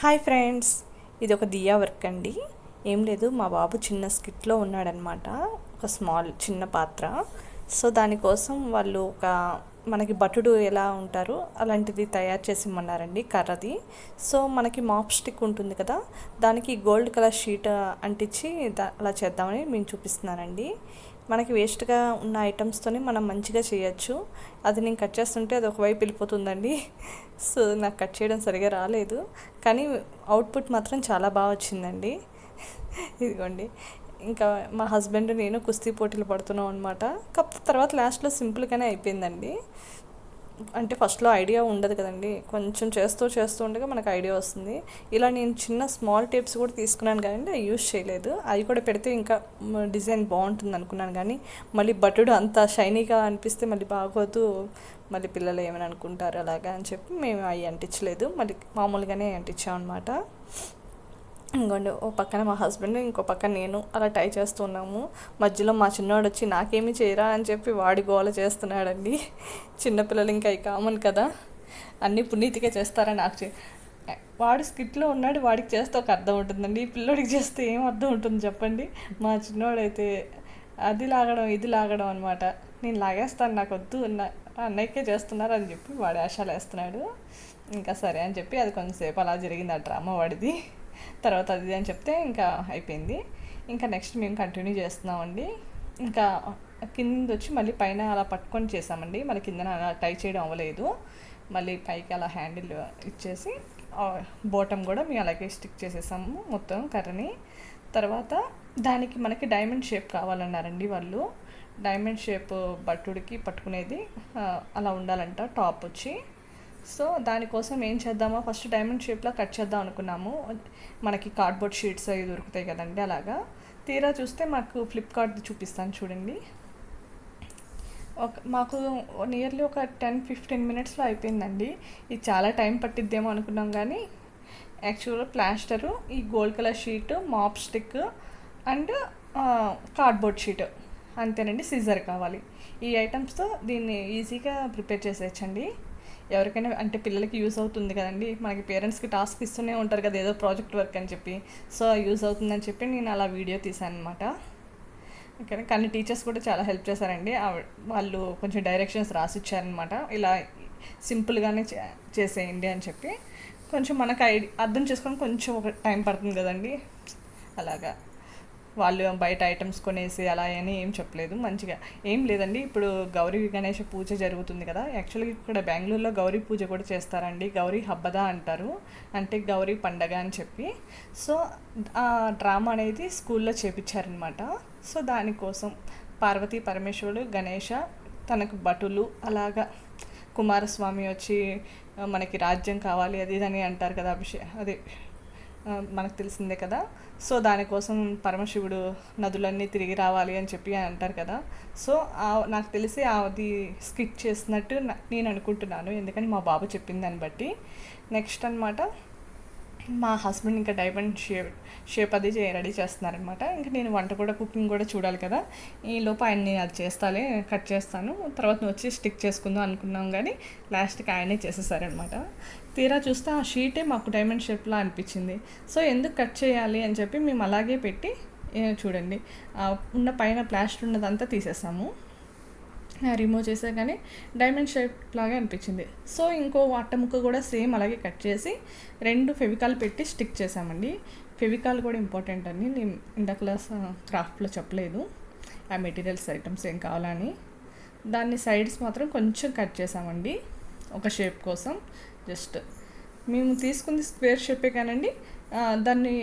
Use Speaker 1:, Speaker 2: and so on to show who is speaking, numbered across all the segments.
Speaker 1: Hi friends ఇది ఒక దియా work అండి. ఏం లేదు మా బాబు చిన్న స్కిట్లో ఉన్నాడనమాట ఒక స్మాల్ చిన్న పాత్ర. సో దానికోసం వాళ్ళు ఒక మనకి భటుడు ఎలా ఉంటారో అలాంటిది తయారు చేసి ఇమ్మన్నారండి కర్రది. సో మనకి మాప్ స్టిక్ ఉంటుంది కదా దానికి గోల్డ్ కలర్ షీట్ అంటించి దా అలా చేద్దామని మేము చూపిస్తున్నానండి. మనకి వేస్ట్గా ఉన్న ఐటమ్స్తోనే మనం మంచిగా చేయొచ్చు. అది నేను కట్ చేస్తుంటే అది ఒకవైపు వెళ్ళిపోతుందండి. సో నాకు కట్ చేయడం సరిగా రాలేదు. కానీ అవుట్పుట్ మాత్రం చాలా బాగా వచ్చిందండి. ఇదిగోండి. ఇంకా మా హస్బెండ్ నేను కుస్తీ పోటీలు పడుతున్నాం అనమాట కాకపోతే తర్వాత లాస్ట్లో సింపుల్గానే అయిపోయిందండి. అంటే ఫస్ట్లో ఐడియా ఉండదు కదండి. కొంచెం చేస్తూ చేస్తూ ఉండగా మనకు ఐడియా వస్తుంది. ఇలా నేను చిన్న స్మాల్ టేప్స్ కూడా తీసుకున్నాను కానీ అవి యూజ్ చేయలేదు. అవి కూడా పెడితే ఇంకా డిజైన్ బాగుంటుంది అనుకున్నాను కానీ మళ్ళీ బటుడు అంత షైనీగా అనిపిస్తే మళ్ళీ బాగోదు. మళ్ళీ పిల్లలు ఏమైనా అనుకుంటారు అలాగా అని చెప్పి మేము అవి అంటించలేదు. మళ్ళీ మామూలుగానే అంటించాం అనమాట ఇంకోండి ఓ పక్కన మా హస్బెండ్ ఇంకో పక్కన నేను అలా ట్రై చేస్తున్నాము. మధ్యలో మా చిన్నవాడు వచ్చి నాకేమి చేయరా? అని చెప్పి వాడి గోల చేస్తున్నాడండి. చిన్నపిల్లలు ఇంకా కామన్ కదా. అన్నీ పునీతిగా చేస్తారా నాకు చే వాడు స్కిట్లో ఉన్నాడు వాడికి చేస్తే ఒక అర్థం ఉంటుందండి. ఈ పిల్లోడికి చేస్తే ఏం అర్థం ఉంటుంది చెప్పండి? మా చిన్నవాడైతే అది లాగడం ఇది లాగడం అనమాట నేను లాగేస్తాను నాకు వద్దు అన్నయ్యకే చేస్తున్నారు అని చెప్పి వాడు ఆశాలు వేస్తున్నాడు ఇంకా సరే అని చెప్పి అది కొంచెంసేపు అలా జరిగింది ఆ డ్రామా వాడిది. తర్వాత అది అని చెప్తే ఇంకా అయిపోయింది. ఇంకా నెక్స్ట్ మేము కంటిన్యూ చేస్తున్నామండి. ఇంకా కింద వచ్చి మళ్ళీ పైన అలా పట్టుకొని చేసామండి. మళ్ళీ కిందన అలా టై చేయడం అవ్వలేదు. మళ్ళీ పైకి అలా హ్యాండిల్ ఇచ్చేసి బోటం కూడా మేము అలాగే స్టిక్ చేసేసాము మొత్తం కర్రని. తర్వాత దానికి మనకి డైమండ్ షేప్ కావాలన్నారండి వాళ్ళు. డైమండ్ షేప్ బట్టుడికి పట్టుకునేది అలా ఉండాలంట టాప్ వచ్చి. సో దానికోసం ఏం చేద్దామో ఫస్ట్ డైమండ్ షేప్లో కట్ చేద్దాం అనుకున్నాము. మనకి కార్డ్బోర్డ్ షీట్స్ అవి దొరుకుతాయి కదండి అలాగా. తీరా చూస్తే మాకు ఫ్లిప్కార్ట్ చూపిస్తాను చూడండి. ఒక మాకు నియర్లీ ఒక టెన్ ఫిఫ్టీన్ మినిట్స్లో అయిపోయిందండి. ఇది చాలా టైం పట్టిద్దేమో అనుకున్నాం కానీ యాక్చువల్గా ప్లాస్టరు ఈ gold colour sheet mop stick and cardboard sheet అంతేనండి సిజర్ కావాలి. ఈ ఐటమ్స్తో దీన్ని ఈజీగా ప్రిపేర్ చేసేయచ్చండి. ఎవరికైనా అంటే పిల్లలకి యూస్ అవుతుంది కదండి. మనకి పేరెంట్స్కి టాస్క్ ఇస్తూనే ఉంటారు కదా ఏదో ప్రాజెక్ట్ వర్క్ అని చెప్పి. సో యూస్ అవుతుందని చెప్పి నేను అలా వీడియో తీశాను అనమాట ఓకే కానీ టీచర్స్ కూడా చాలా హెల్ప్ చేశారండి. వాళ్ళు కొంచెం డైరెక్షన్స్ రాసిచ్చారనమాట ఇలా సింపుల్గానే చేసేయండి అని చెప్పి. కొంచెం మనకు ఐడి అర్థం చేసుకొని కొంచెం ఒక టైం పడుతుంది కదండి. అలాగా. వాళ్ళు బయట ఐటమ్స్ కొనేసి అలా అని ఏం చెప్పలేదు మంచిగా. ఏం లేదండి ఇప్పుడు గౌరీ గణేష పూజ జరుగుతుంది కదా. యాక్చువల్గా ఇక్కడ బెంగళూరులో గౌరీ పూజ కూడా చేస్తారండి. గౌరీ హబ్బదా అంటారు. అంటే గౌరీ పండగ అని చెప్పి. సో ఆ డ్రామా అనేది స్కూల్లో చేపించారనమాట. సో దానికోసం పార్వతీ పరమేశ్వరుడు గణేష తనకు భటులు అలాగా కుమారస్వామి వచ్చి మనకి రాజ్యం కావాలి అది ఇదని అంటారు కదా అభిషే అదే మనకు తెలిసిందే కదా. సో దానికోసం పరమశివుడు నదులన్నీ తిరిగి రావాలి అని చెప్పి అంటారు కదా. సో నాకు తెలిసి అది స్కిట్ చేసినట్టు నేను అనుకుంటున్నాను. ఎందుకని మా బాబు చెప్పిన దాన్ని బట్టి. నెక్స్ట్ అనమాట మా హస్బెండ్ ఇంకా డైమండ్ షేప్ షేప్ అది రెడీ చేస్తున్నారనమాట ఇంకా నేను వంట కూడా కుకింగ్ కూడా చూడాలి కదా. ఈ లోపు ఆయన నేను అది చేస్తాలే కట్ చేస్తాను. తర్వాత వచ్చి స్టిక్ చేసుకుందాం అనుకున్నాం కానీ లాస్ట్కి ఆయనే చేసేసారనమాట తీరా చూస్తే ఆ షీటే మాకు డైమండ్ షేప్లా అనిపించింది. సో ఎందుకు కట్ చేయాలి అని చెప్పి మేము అలాగే పెట్టి చూడండి. ఉన్న పైన ప్లాస్టర్ ఉన్నదంతా తీసేసాము. రిమూవ్ చేసా కానీ డైమండ్ షేప్ లాగా అనిపించింది. సో ఇంకో అట్ట ముక్క కూడా సేమ్ అలాగే కట్ చేసి రెండు ఫెవికాల్ పెట్టి స్టిక్ చేసామండి. ఫెవికాల్ కూడా ఇంపార్టెంట్ అని నేను ఇంత క్లాస్ క్రాఫ్ట్లో చెప్పలేదు. ఆ మెటీరియల్స్ ఐటమ్స్ ఏం కావాలని. దాన్ని సైడ్స్ మాత్రం కొంచెం కట్ చేసామండి. ఒక షేప్ కోసం జస్ట్ మేము తీసుకుంది స్క్వేర్ షేపే కానండి. దాన్ని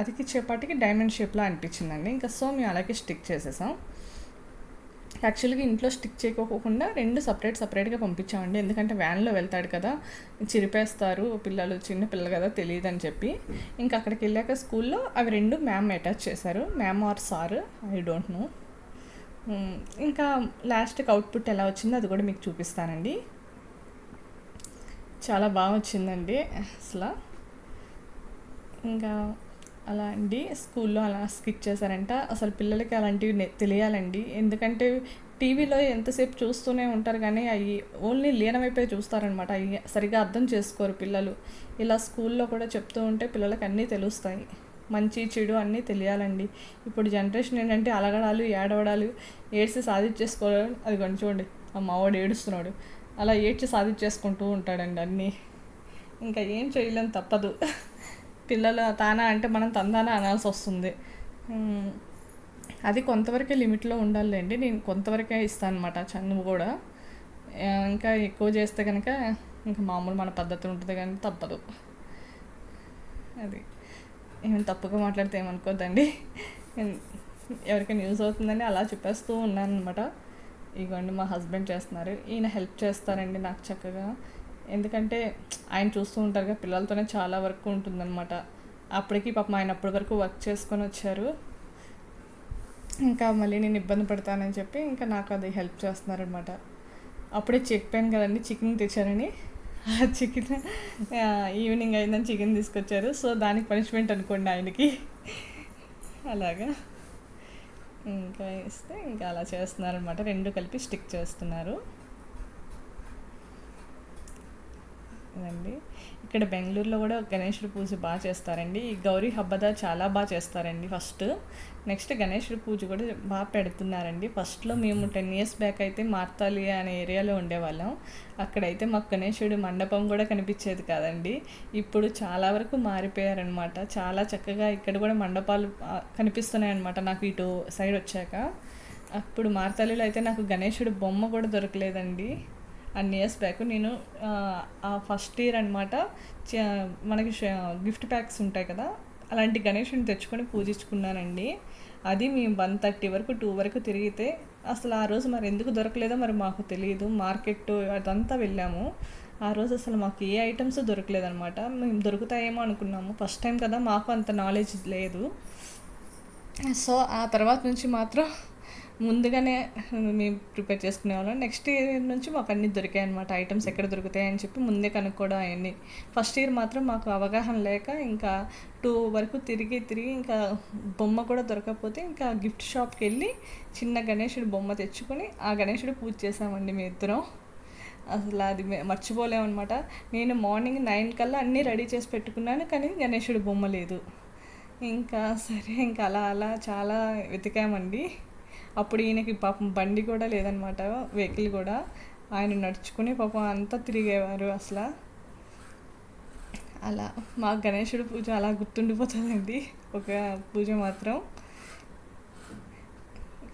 Speaker 1: అతికిచ్చేపాటికి డైమండ్ షేప్లా అనిపించిందండి. ఇంకా సో మేము అలాగే స్టిక్ చేసేసాం. యాక్చువల్గా ఇంట్లో స్టిక్ చేయకోకుండా రెండు సపరేట్ సపరేట్గా పంపించామండి. ఎందుకంటే వ్యాన్లో వెళ్తాడు కదా చిరిపేస్తారు పిల్లలు చిన్న పిల్లలు కదా తెలియదు అని చెప్పి. ఇంకా అక్కడికి వెళ్ళాక స్కూల్లో అవి రెండు మ్యామ్ అటాచ్ చేశారు. Ma'am or sir I don't know ఇంకా లాస్ట్కి అవుట్పుట్ ఎలా వచ్చిందో అది కూడా మీకు చూపిస్తానండి. చాలా బాగా వచ్చిందండి అసలు. ఇంకా అలా అండి స్కూల్లో అలా స్కిట్ చేశారంట. అసలు పిల్లలకి అలాంటివి తెలియాలండి. ఎందుకంటే టీవీలో ఎంతసేపు చూస్తూనే ఉంటారు కానీ అవి ఓన్లీ లీనమైపోయి చూస్తారనమాట. అవి సరిగా అర్థం చేసుకోరు పిల్లలు. ఇలా స్కూల్లో కూడా చెప్తూ ఉంటే పిల్లలకి అన్నీ తెలుస్తాయి. మంచి చెడు అన్నీ తెలియాలండి. ఇప్పుడు జనరేషన్ ఏంటంటే అలగడాలు ఏడవడాలు ఏడ్చి సాధించేసుకోవడం అది కొంచెం చూడండి ఆ మావాడు ఏడుస్తున్నాడు. అలా ఏడ్చి సాధించేసుకుంటూ ఉంటాడండి అన్నీ. ఇంకా ఏం చేయలేం తప్పదు. పిల్లలు తానా అంటే మనం తందానా అనాల్సి వస్తుంది. అది కొంతవరకే లిమిట్లో ఉండాలండి నేను కొంతవరకే ఇస్తాను అనమాట చనువు కూడా. ఇంకా ఎక్కువ చేస్తే కనుక ఇంకా మామూలు మన పద్ధతి ఉంటుంది కానీ తప్పదు. అది. ఏమైనా తప్పుగా మాట్లాడితే ఏమనుకోద్దండి. ఎవరికైనా యూజ్ అవుతుందని అలా చెప్పేస్తూ ఉన్నాను అనమాట ఇగోండి మా హస్బెండ్ చేస్తున్నారు. ఈయన హెల్ప్ చేస్తారండి నాకు చక్కగా. ఎందుకంటే ఆయన చూస్తూ ఉంటారు కదా పిల్లలతోనే చాలా వర్క్ ఉంటుందన్నమాట. అప్పటికి పాపం ఆయన అప్పటి వరకు వర్క్ చేసుకొని వచ్చారు. ఇంకా మళ్ళీ నేను ఇబ్బంది పడతానని చెప్పి ఇంకా నాకు అది హెల్ప్ చేస్తున్నారనమాట అప్పుడే చెప్పాను కదండి చికెన్ తెచ్చారని చికెన్ ఈవినింగ్ అయిందని చికెన్ తీసుకొచ్చారు. సో దానికి పనిష్మెంట్ అనుకోండి ఆయనకి. అలాగా. ఇంకా ఇస్తే ఇంకా అలా చేస్తున్నారనమాట రెండు కలిపి స్టిక్ చేస్తున్నారు. అండి ఇక్కడ బెంగళూరులో కూడా గణేశుడి పూజ బాగా చేస్తారండి. ఈ గౌరీ హబ్బద చాలా బాగా చేస్తారండి ఫస్ట్. నెక్స్ట్ గణేశుడి పూజ కూడా బాగా పెడుతున్నారండి. ఫస్ట్లో మేము టెన్ ఇయర్స్ బ్యాక్ అయితే మార్తాలి అనే ఏరియాలో ఉండేవాళ్ళం. అక్కడైతే మాకు గణేశుడి మండపం కూడా కనిపించేది కాదండి. ఇప్పుడు చాలా వరకు మారిపోయారనమాట చాలా చక్కగా ఇక్కడ కూడా మండపాలు కనిపిస్తున్నాయి అనమాట నాకు ఇటు సైడ్ వచ్చాక. అప్పుడు మార్తాలిలో అయితే నాకు గణేశుడి బొమ్మ కూడా దొరకలేదండి. అన్ని ఇయర్స్ బ్యాక్ నేను ఆ, ఆ ఫస్ట్ ఇయర్ అనమాట మనకి గిఫ్ట్ ప్యాక్స్ ఉంటాయి కదా అలాంటి గణేషుని తెచ్చుకొని పూజించుకున్నానండి. అది మేము వన్ థర్టీ వరకు టూ వరకు తిరిగితే అసలు ఆ రోజు మరి ఎందుకు దొరకలేదో మరి మాకు తెలియదు మార్కెట్ అదంతా వెళ్ళాము. ఆ రోజు అసలు మాకు ఏ ఐటమ్స్ దొరకలేదనమాట మేము దొరుకుతాయేమో అనుకున్నాము. ఫస్ట్ టైం కదా మాకు అంత నాలెడ్జ్ లేదు. సో ఆ తర్వాత నుంచి మాత్రం ముందుగానే మేము ప్రిపేర్ చేసుకునే వాళ్ళం. నెక్స్ట్ ఇయర్ నుంచి మాకు అన్నీ దొరికాయి అనమాట ఐటమ్స్ ఎక్కడ దొరుకుతాయి అని చెప్పి ముందే కనుక్కోవడం అవన్నీ ఫస్ట్ ఇయర్ మాత్రం మాకు అవగాహన లేక ఇంకా టూ వరకు తిరిగి తిరిగి ఇంకా బొమ్మ కూడా దొరకకపోతే ఇంకా గిఫ్ట్ షాప్కి వెళ్ళి చిన్న గణేశుడి బొమ్మ తెచ్చుకొని ఆ గణేషుడు పూజ చేసామండి మీ ఇద్దరం. అసలు అది మర్చిపోలేమన్నమాట నేను మార్నింగ్ నైన్ కల్లా అన్నీ రెడీ చేసి పెట్టుకున్నాను కానీ గణేశుడి బొమ్మ లేదు. ఇంకా సరే ఇంకా అలా అలా చాలా వెతికామండి. అప్పుడు ఈయనకి పాపం బండి కూడా లేదనమాట వెహికల్ కూడా. ఆయన నడుచుకుని పాపం అంతా తిరిగేవారు అసలు. అలా మా గణేశుడి పూజ అలా గుర్తుండిపోతుందండి ఒక పూజ మాత్రం.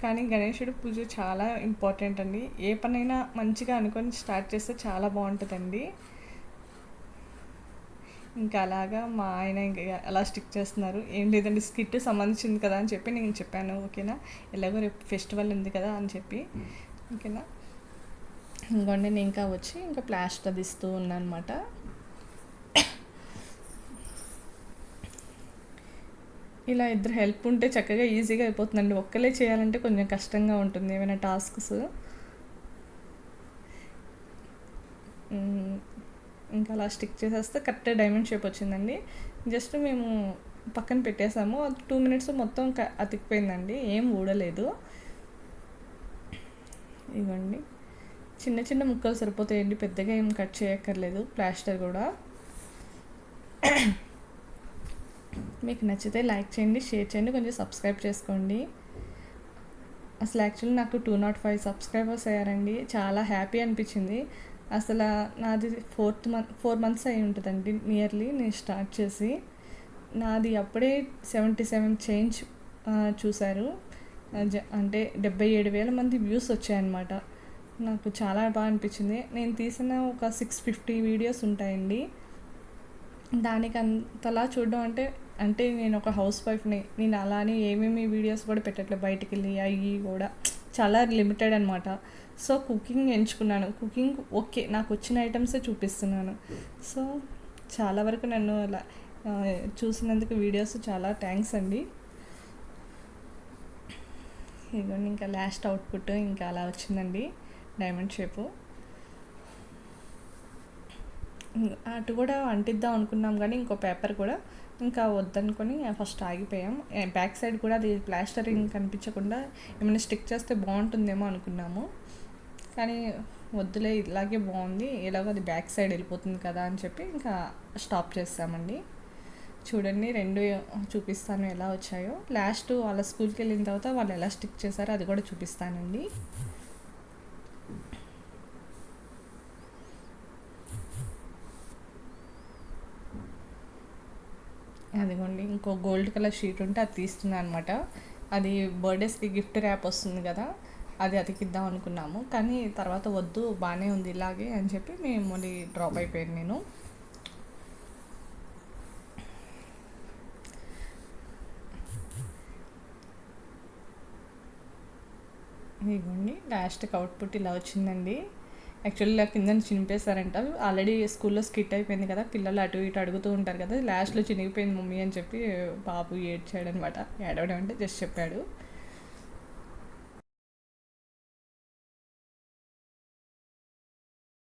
Speaker 1: కానీ గణేశుడి పూజ చాలా ఇంపార్టెంట్ అండి. ఏ పనైనా మంచిగా అనుకొని స్టార్ట్ చేస్తే చాలా బాగుంటుందండి. ఇంకా అలాగా మా ఆయన ఇంకా అలా స్టిక్ చేస్తున్నారు. ఏం లేదండి స్కిట్ సంబంధించింది కదా అని చెప్పి నేను చెప్పాను ఓకేనా? ఎలాగో రేపు ఫెస్టివల్ ఉంది కదా అని చెప్పి. ఓకేనా? ఇంకోండి నేను ఇంకా వచ్చి ఇంకా ప్లాస్టర్ ఇస్తూ ఉన్నాను అనమాట ఇలా ఇద్దరు హెల్ప్ ఉంటే చక్కగా ఈజీగా అయిపోతుందండి. ఒక్కలే చేయాలంటే కొంచెం కష్టంగా ఉంటుంది ఏమైనా టాస్క్స్. ఇంకా అలా స్టిక్ చేసేస్తే కరెక్ట్ డైమండ్ షేప్ వచ్చిందండి. జస్ట్ మేము పక్కన పెట్టేసాము. టూ మినిట్స్ మొత్తం అతికిపోయిందండి. ఏం ఊడలేదు. ఇవ్వండి. చిన్న చిన్న ముక్కలు సరిపోతాయండి. పెద్దగా ఏం కట్ చేయక్కర్లేదు. ప్లాస్టర్ కూడా. మీకు నచ్చితే లైక్ చేయండి షేర్ చేయండి కొంచెం సబ్స్క్రైబ్ చేసుకోండి. అసలు యాక్చువల్లీ నాకు టూ నాట్ ఫైవ్ సబ్స్క్రైబర్స్ అయ్యారండి. చాలా హ్యాపీ అనిపించింది. అసలు నాది ఫోర్త్ మంత్ ఫోర్ మంత్స్ అయి ఉంటుందండి నియర్లీ నేను స్టార్ట్ చేసి. నాది అప్పుడే సెవెంటీ సెవెన్ చేంజ్ చూశారు. జ- అంటే డెబ్బై ఏడు వేల మంది వ్యూస్ వచ్చాయన్నమాట. నాకు చాలా బాగా అనిపించింది. నేను తీసిన ఒక సిక్స్ ఫిఫ్టీ వీడియోస్ ఉంటాయండి. దానికి అంతలా చూడడం అంటే అంటే నేను ఒక హౌస్ వైఫ్ని. నేను అలానే ఏమేమి వీడియోస్ కూడా పెట్టట్లేదు బయటికి వెళ్ళి అవి కూడా. చాలా లిమిటెడ్ అనమాట సో కుకింగ్ ఎంచుకున్నాను. కుకింగ్ ఓకే నాకు వచ్చిన ఐటమ్సే చూపిస్తున్నాను. సో చాలా వరకు నన్ను అలా చూసినందుకు వీడియోస్ చాలా థ్యాంక్స్ అండి. ఇదిగోండి ఇంకా లాస్ట్ అవుట్పుట్ ఇంకా అలా వచ్చిందండి డైమండ్ షేపు. అటు కూడా అంటిద్దాం అనుకున్నాం కానీ ఇంకో పేపర్ కూడా ఇంకా వద్దనుకొని ఫస్ట్ ఆగిపోయాం. బ్యాక్ సైడ్ కూడా అది ప్లాస్టరింగ్ కనిపించకుండా ఏమైనా స్టిక్ చేస్తే బాగుంటుందేమో అనుకున్నాము. కానీ వద్దులే ఇలాగే బాగుంది ఎలాగో అది బ్యాక్ సైడ్ వెళ్ళిపోతుంది కదా అని చెప్పి ఇంకా స్టాప్ చేస్తామండి. చూడండి రెండు చూపిస్తాను ఎలా వచ్చాయో. లాస్ట్ వాళ్ళ స్కూల్కి వెళ్ళిన తర్వాత వాళ్ళు ఎలా స్టిక్ చేశారో అది కూడా చూపిస్తానండి. అదిగోండి ఇంకో గోల్డ్ కలర్ షీట్ ఉంటే అది తీస్తున్నాను అనమాట అది బర్త్డేస్కి గిఫ్ట్ ర్యాప్ వస్తుంది కదా. అది అతికిద్దాం అనుకున్నాము. కానీ తర్వాత వద్దు బాగానే ఉంది ఇలాగే అని చెప్పి మేము మళ్ళీ డ్రాప్ అయిపోయాను నేను. ఇదిగోండి లాస్ట్కి అవుట్పుట్ ఇలా వచ్చిందండి. యాక్చువల్లీ ఇలా కింద చినిపేశారంట ఆల్రెడీ స్కూల్లో స్కిట్ అయిపోయింది కదా పిల్లలు అటు ఇటు అడుగుతూ ఉంటారు కదా లాస్ట్లో చినిగిపోయింది మమ్మీ అని చెప్పి బాబు ఏడ్చాడు అనమాట ఏడవడం అంటే జస్ట్ చెప్పాడు.